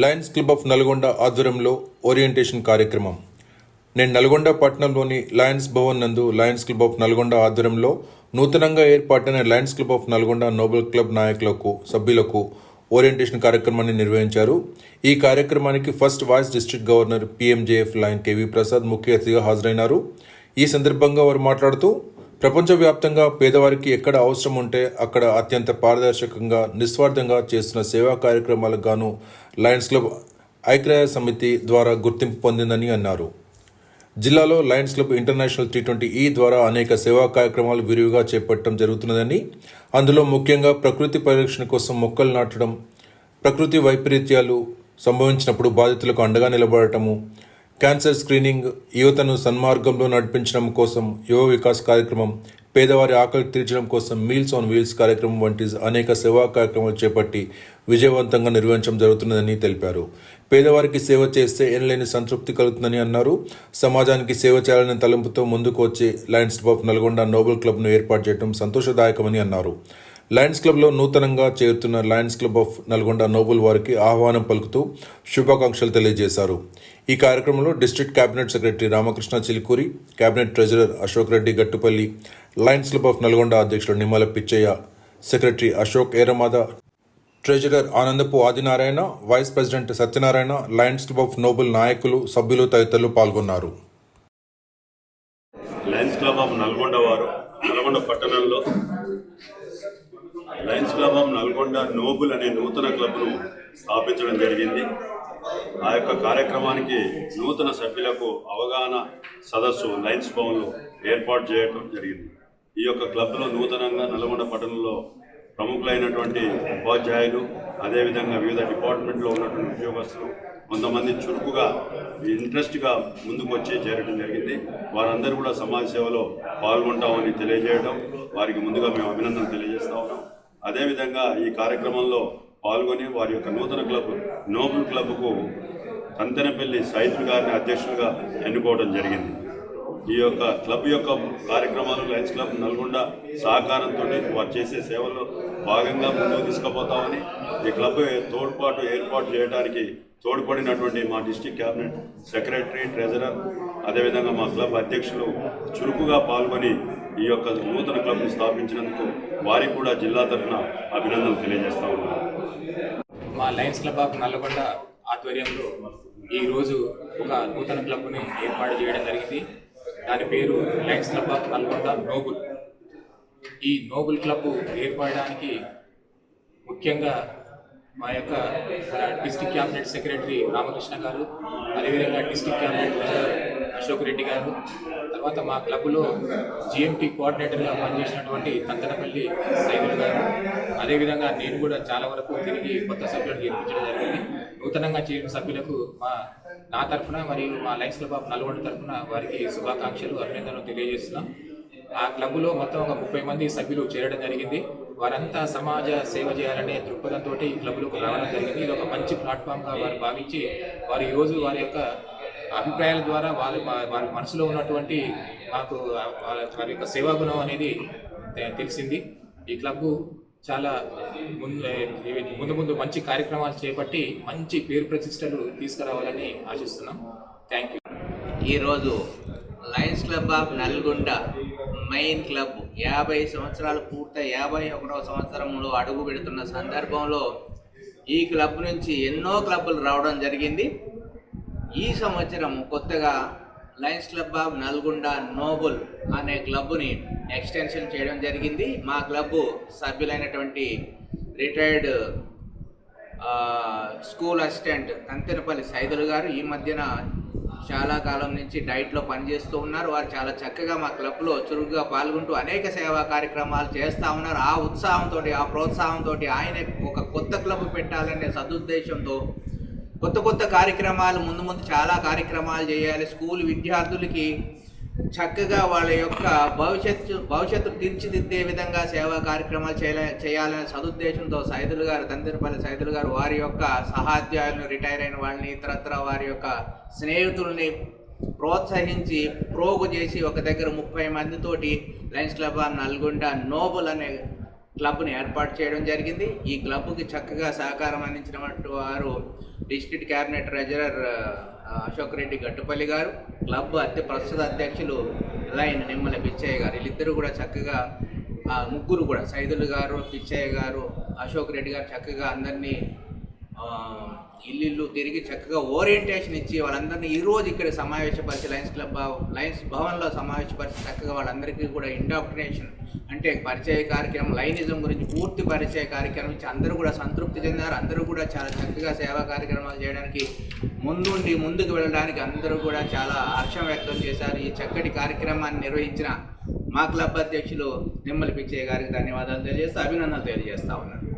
Lions club of Nalgonda ఆధ్వర్యంలో orientation కార్యక్రమం. నేను నల్గొండ పట్టణంలోని లయన్స్ భవన్ నందు లయన్స్ క్లబ్ ఆఫ్ నల్గొండ ఆధ్వర్యంలో నూతనంగా ఏర్పాటైన Lions Club of Nalgonda Noble Club నాయకులకు సభ్యులకు ఓరియంటేషన్ కార్యక్రమాన్ని నిర్వహించారు. ఈ కార్యక్రమానికి first vice district governor PMJF lion KV Prasad ముఖ్య అతిథిగా హాజరైనారు. ఈ సందర్భంగా వారు మాట్లాడుతూ ప్రపంచవ్యాప్తంగా పేదవారికి ఎక్కడ అవసరం ఉంటే అక్కడ అత్యంత పారదర్శకంగా నిస్వార్థంగా చేస్తున్న సేవా కార్యక్రమాలకు గాను లయన్స్ క్లబ్ ఐక్రయ సమితి ద్వారా గుర్తింపు పొందిందని అన్నారు. జిల్లాలో Lions Club International three twenty ఈ ద్వారా అనేక సేవా కార్యక్రమాలు విరివిగా చేపట్టడం జరుగుతున్నదని అందులో ముఖ్యంగా ప్రకృతి పరిరక్షణ కోసం మొక్కలు నాటడం ప్రకృతి వైపరీత్యాలు సంభవించినప్పుడు బాధితులకు అండగా నిలబడటము క్యాన్సర్ స్క్రీనింగ్ యువతను సన్మార్గంలో నడిపించడం కోసం యువ వికాస్ కార్యక్రమం పేదవారి ఆకలి తీర్చడం కోసం మీల్స్ ఆన్ వీల్స్ కార్యక్రమం వంటి అనేక సేవా కార్యక్రమాలు చేపట్టి విజయవంతంగా నిర్వహించడం జరుగుతున్నదని తెలిపారు. పేదవారికి సేవ చేస్తే ఎనలేని సంతృప్తి కలుగుతుందని అన్నారు. సమాజానికి సేవ చేయాలనే తలంపుతో ముందుకు వచ్చి లయన్స్ ఆఫ్ నల్గొండ నోబెల్ క్లబ్ను ఏర్పాటు చేయడం సంతోషదాయకమని అన్నారు. లయన్స్ క్లబ్లో నూతనంగా చేరుతున్న Lions Club of Nalgonda Noble వారికి ఆహ్వానం పలుకుతూ శుభాకాంక్షలు తెలియజేశారు. ఈ కార్యక్రమంలో district cabinet secretary Ramakrishna Chilukuri cabinet treasurer Ashok Reddy Gattupalli Lions Club of Nalgonda అధ్యక్షుడు Nimmala Pichaiah secretary Ashok Eramada treasurer Anandapu Adinarayana vice president Satyanarayana Lions Club of Noble నాయకులు సభ్యులు తదితరులు పాల్గొన్నారు. లయన్స్ క్లబ్ ఆఫ్ నల్గొండ వారు నల్గొండ పట్టణంలో Lions Club of Nalgonda Noble అనే నూతన క్లబ్ను స్థాపించడం జరిగింది. ఆ యొక్క కార్యక్రమానికి నూతన సభ్యులకు అవగాహన సదస్సు లయన్స్ భవన్లో ఏర్పాటు చేయడం జరిగింది. ఈ యొక్క క్లబ్లో నూతనంగా నల్గొండ పట్టణంలో ప్రముఖులైనటువంటి ఉపాధ్యాయులు అదేవిధంగా వివిధ డిపార్ట్మెంట్లో ఉన్నటువంటి ఉద్యోగస్తులు కొంతమంది చురుకుగా ఇంట్రెస్ట్గా ముందుకు వచ్చి చేరడం జరిగింది. వారందరూ కూడా సమాజ సేవలో పాల్గొంటామని తెలియజేయడం వారికి ముందుగా మేము అభినందనలు తెలియజేస్తా ఉన్నాం. అదేవిధంగా ఈ కార్యక్రమంలో పాల్గొని వారి యొక్క నూతన క్లబ్ నోబుల్ క్లబ్కు కంతెనపల్లి సైదుల్ గారిని అధ్యక్షులుగా ఎన్నుకోవడం జరిగింది. ఈ యొక్క క్లబ్ యొక్క కార్యక్రమాలు లయన్స్ క్లబ్ నల్గొండ సహకారంతో వారు చేసే సేవల్లో భాగంగా ముందుకు తీసుకుపోతామని ఈ క్లబ్ తోడ్పాటు ఏర్పాటు చేయడానికి తోడ్పడినటువంటి మా డిస్టిక్ క్యాబినెట్ సెక్రటరీ ట్రెజరర్ అదేవిధంగా మా క్లబ్ అధ్యక్షులు చురుకుగా పాల్గొని ఈ యొక్క నూతన క్లబ్ను స్థాపించినందుకు వారికి కూడా జిల్లా తరఫున అభినందనలు తెలియజేస్తా ఉన్నాను మా లయన్స్ క్లబ్ ఆఫ్ నల్లగొండ ఆధ్వర్యంలో ఈరోజు ఒక నూతన క్లబ్ని ఏర్పాటు చేయడం జరిగింది. దాని పేరు Lions Club of Nalgonda Noble. ఈ నోబుల్ క్లబ్ ఏర్పడడానికి ముఖ్యంగా మా యొక్క డిస్టిక్ క్యాబినెట్ సెక్రటరీ రామకృష్ణ గారు అదేవిధంగా డిస్టిక్ క్యాబినెట్ అశోక్ రెడ్డి గారు తర్వాత మా క్లబ్లో జిఎంటీ కోఆర్డినేటర్గా పనిచేసినటువంటి తంతనపల్లి సైదులు గారు. అదేవిధంగా నేను కూడా చాలా వరకు తిరిగి కొత్త సభ్యులను చేర్పించడం జరిగింది. నూతనంగా చేరిన సభ్యులకు మా నా తరఫున మరియు మా లైన్స్ క్లబ్ ఆఫ్ నల్గొండ తరఫున వారికి శుభాకాంక్షలు అభినందనలు తెలియజేస్తున్నాం. ఆ క్లబ్లో మొత్తం ఒక ముప్పై మంది సభ్యులు చేరడం జరిగింది. వారంతా సమాజ సేవ చేయాలనే దృక్పథంతో ఈ క్లబ్లోకి రావడం జరిగింది. ఇది ఒక మంచి ప్లాట్ఫామ్గా వారు భావించి వారు ఈరోజు వారి యొక్క అభిప్రాయాల ద్వారా వారి వారి మనసులో ఉన్నటువంటి మాకు వారి వారి యొక్క సేవా గుణం అనేది తెలిసింది. ఈ క్లబ్ చాలా ముందు ముందు ముందు మంచి కార్యక్రమాలు చేపట్టి మంచి పేరు ప్రతిష్టలు తీసుకురావాలని ఆశిస్తున్నాం. థ్యాంక్ యూ ఈరోజు Lions Club of Nalgonda main club యాభై సంవత్సరాలు పూర్త యాభై ఒకటవ సంవత్సరంలో అడుగు పెడుతున్న సందర్భంలో ఈ క్లబ్ నుంచి ఎన్నో క్లబ్బులు రావడం జరిగింది. ఈ సంవత్సరం కొత్తగా Lions Club of Nalgonda Noble అనే క్లబ్ని ఎక్స్టెన్షన్ చేయడం జరిగింది. మా club సభ్యులైనటువంటి retired school assistant Kanthenapalli Saidulu గారు ఈ మధ్యన చాలా కాలం నుంచి డైట్లో పనిచేస్తూ ఉన్నారు. వారు చాలా చక్కగా మా క్లబ్లో చురుగ్గా పాల్గొంటూ అనేక సేవా కార్యక్రమాలు చేస్తూ ఉన్నారు. ఆ ఉత్సాహంతో ఆ ప్రోత్సాహంతో ఆయన ఒక కొత్త క్లబ్ పెట్టాలనే సదుద్దేశంతో కొత్త కొత్త కార్యక్రమాలు ముందు ముందు చాలా కార్యక్రమాలు చేయాలి. స్కూల్ విద్యార్థులకి చక్కగా వాళ్ళ యొక్క భవిష్యత్తు భవిష్యత్తు తీర్చిదిద్దే విధంగా సేవా కార్యక్రమాలు చేయాల చేయాలనే సదుద్దేశంతో సైదులు గారు తందిరపల్లి సైదులు గారు వారి యొక్క సహాధ్యాయులను రిటైర్ అయిన వాళ్ళని ఇతరత్ర వారి యొక్క స్నేహితుల్ని ప్రోత్సహించి ప్రోగు చేసి ఒక దగ్గర ముప్పై మందితోటి లయన్స్ క్లబ్ నల్గొండ నోబుల్ అనే క్లబ్ని ఏర్పాటు చేయడం జరిగింది. ఈ క్లబ్కి చక్కగా సహకారం అందించినటువంటి వారు district cabinet treasurer Ashok Reddy Gattupalli గారు క్లబ్ అధ్య ప్రస్తుత అధ్యక్షులు లైన్ నిమ్మల పిచ్చయ్య గారు. వీళ్ళిద్దరూ కూడా చక్కగా ఆ ముగ్గురు కూడా సైదులు గారు పిచ్చయ్య గారు అశోక్ రెడ్డి గారు చక్కగా అందరినీ ఇల్లు తిరిగి చక్కగా ఓరియంటేషన్ ఇచ్చి వాళ్ళందరినీ ఈరోజు ఇక్కడ సమావేశపరిచి లయన్స్ క్లబ్ లయన్స్ భవన్లో సమావేశపరిచి చక్కగా వాళ్ళందరికీ కూడా ఇండాక్టినేషన్ అంటే పరిచయ కార్యక్రమం లైనిజం గురించి పూర్తి పరిచయ కార్యక్రమం ఇచ్చి అందరూ కూడా సంతృప్తి చెందారు. అందరూ కూడా చాలా చక్కగా సేవా కార్యక్రమాలు చేయడానికి ముందుండి ముందుకు వెళ్ళడానికి అందరూ కూడా చాలా హర్షం వ్యక్తం చేశారు. ఈ చక్కటి కార్యక్రమాన్ని నిర్వహించిన మా క్లబ్ అధ్యక్షులు నిమ్మల పిచ్చయ్య గారికి ధన్యవాదాలు తెలియజేస్తూ అభినందనలు తెలియజేస్తా ఉన్నాను.